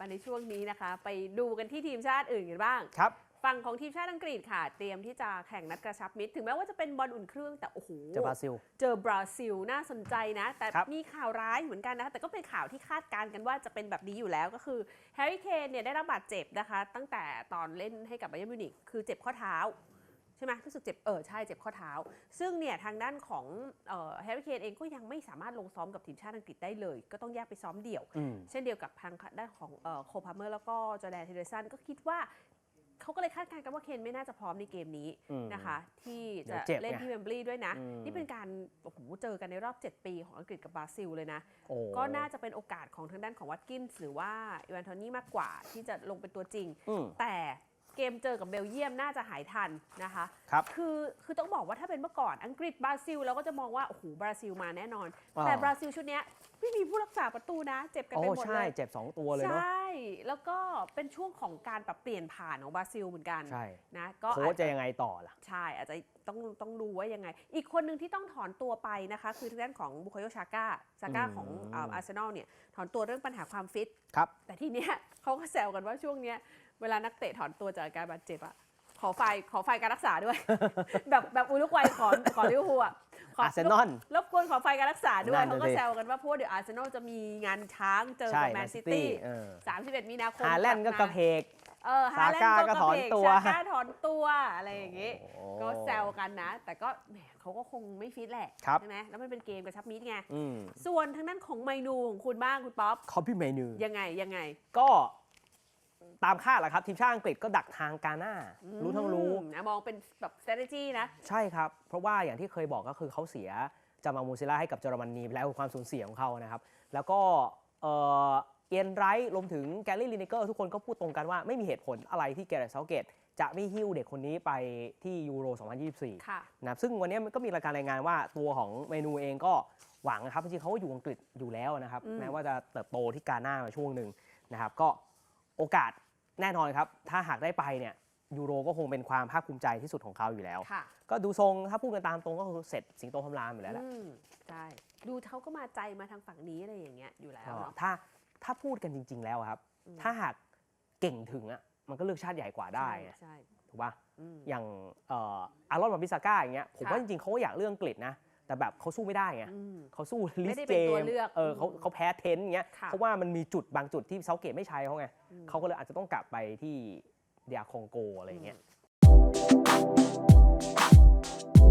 มาในช่วงนี้นะคะ ไปดูกันที่ทีมชาติอื่นกันบ้าง ครับ ฝั่งของทีมชาติอังกฤษค่ะ เตรียมที่จะแข่งนัดกระชับมิตร ถึงแม้ว่าจะเป็นบอลอุ่นเครื่องแต่โอ้โห เจอบราซิล เจอบราซิลน่าสนใจนะ แต่ครับ มีข่าวร้ายเหมือนกันนะคะ แต่ก็เป็นข่าวที่คาดการณ์กันว่าจะเป็นแบบนี้อยู่แล้วก็คือแฮร์รี่เคนเนี่ยได้รับบาดเจ็บนะคะ ตั้งแต่ตอนเล่นให้กับไบเยร์นมิวนิกคือเจ็บข้อเท้าใช่ไหมรู้สึกเจ็บ เออใช่ เจ็บข้อเท้า ซึ่งเนี่ยทางด้านของแฮร์รี่เคนเองก็ยังไม่สามารถลงซ้อมกับทีมชาติอังกฤษได้เลย ก็ต้องแยกไปซ้อมเดี่ยวอืมเช่นเดียวกับทางด้านของโคพาเมอร์แล้วก็จอร์แดนเทเดสันก็คิดว่าเขาก็เลยคาดการณ์กันว่าเคนไม่น่าจะพร้อมในเกมนี้อืมนะคะ ที่เดี๋จะยวเจ็บเล่นไงที่เวมบลีย์ด้วยนะอืมนี่เป็นการโอ้โหเจอกันในรอบ 7 ปีของอังกฤษกับบราซิลเลยนะโอ้ก็น่าจะเป็นโอกาสของทางด้านของวัตกินส์หรือว่าอีวานโทนี่มากกว่าที่จะลงเป็นตัวจริงอืมแต่ เกมเจอกับเบลเยียมน่าจะหายทันนะคะครับคือคือต้องบอกว่าถ้าเป็นเมื่อก่อนอังกฤษบราซิลเราก็จะมองว่า โอ้โหบราซิลมาแน่นอนอ่าแต่บราซิลชุดเนี้ยไม่มีผู้รักษาประตูนะ เจ็บกันโอ้ไปหมดใช่เลยเจ็บ 2 ตัวเลยใชเนาะ่แล้วก็เป็นช่วงของการปรับเปลี่ยนผ่านของบราซิลเหมือนกันใช่นะก็โค้อาชจจะจะยังไงต่อล่ะ ใช่อาจจะต้องต้องดูว่ายังไง อีกคนหนึ่งที่ต้องถอนตัวไปนะคะ คือทางด้านของบุคโยชาก้าซาก้าอืมของอาร์เซนอลเนี่ยถอนตัวเรื่องปัญหาความฟิตครับแต่ทีเนี้ยเขาก็แซวกันว่าช่วงเนี้ย เวลานักเตะถอนตัวจากอาการบาดเจ็บอะขอไฟล์ขอไฟล์การรักษาด้วย แบบแบบอุลุกวัยขอขอลิเวอร์พูลอะขอาร์เซนอล รบกวนขอไฟล์การรักษาด้วยนั่นเขาน่ะก็สิ แซวกันว่าเพราะว่าเดี๋ยวอาร์เซนอลจะมีงานช้างเจอใช่กับแมแมนนซิซิตี้ตี้เออ31มีนาคมฮาแลนด์ก็กระเพก เออฮาแลนซาด์ก้าก็ก็ถอนเพกตัว ซาก้าถอนตัวอะไรอย่างงี้ โอ้ ก็แซวกันนะ แต่ก็แหมเขาก็คงไม่ฟิตแหละ ครับ ใช่ไหมแล้วมันเป็นเกมกระชับมิตรไง อืมส่วนทางด้านของเมนูของคุณบ้างคุณป๊อป คอปปี้เมนูยังไงยังไง ก็ ตามคาดแหละครับ ทีมชาติอังกฤษก็ดักทางกาหน้า รู้ทั้งรู้อืมนะมองเป็นแบบ strategy นะ ใช่ครับ เพราะว่าอย่างที่เคยบอกก็คือเขาเสียจามามูซิล่าให้กับเยอรมนีไปแล้วคือความสูญเสียของเขานะครับ แล้วก็เอ่อเอียนไรท์รวมถึงแกลลี่ลินเนเกอร์ทุกคนก็พูดตรงกันว่าไม่มีเหตุผลอะไรที่แกเรตเซาเกตจะไม่หิ้วเด็กคนนี้ไปที่ยูโร 2024ค่ะนะครับซึ่งวันนี้มันก็มีรายการรายงานว่าตัวของเมนูเองก็หวังนะครับจริงๆเขาก็อยู่อังกฤษอยู่แล้วนะครับอืมแม้ว่าจะเติบโตที่กาหน้ามาช่วงหนึ่งนะครับก็ โอกาสแน่นอนครับ ถ้าหากได้ไปเนี่ยยูโรก็คงเป็นความภาคภูมิใจที่สุดของเขาอยู่แล้ว ค่ะ ก็ดูทรงถ้าพูดกันตามตรงก็คือเสร็จสิงโตคำรามอยู่แล้วแหละอืมใช่ดูเขาก็มาใจมาทางฝั่งนี้อะไรอย่างเงี้ยอยู่แล้วก็เนาะถ้าถ้าพูดกันจริง ๆ แล้วอะครับ อืมถ้าหากเก่งถึงอะมันก็เลือกชาติใหญ่กว่าได้ไงใช่ถูกป่ะ อืม อย่างเอ่ออารอนมาบิซาก้าอย่างเงี้ยผมค่ะว่าจริงๆเขาก็อยากเลือกอังกฤษนะ แต่แบบเขาสู้ไม่ได้ไงอืมเขาสู้ลิไม่สได้เจเป็นตัวมเลือกเออเขาอืมเขาแพ้เทนต์อย่างเงี้ยค่ะ เพราะว่ามันมีจุดบางจุดที่เซาเกตไม่ใช้เขาไงอืมเขาก็เลยอาจจะต้องกลับไปที่เดียคองโกอะไรอย่างเงี้ยอืม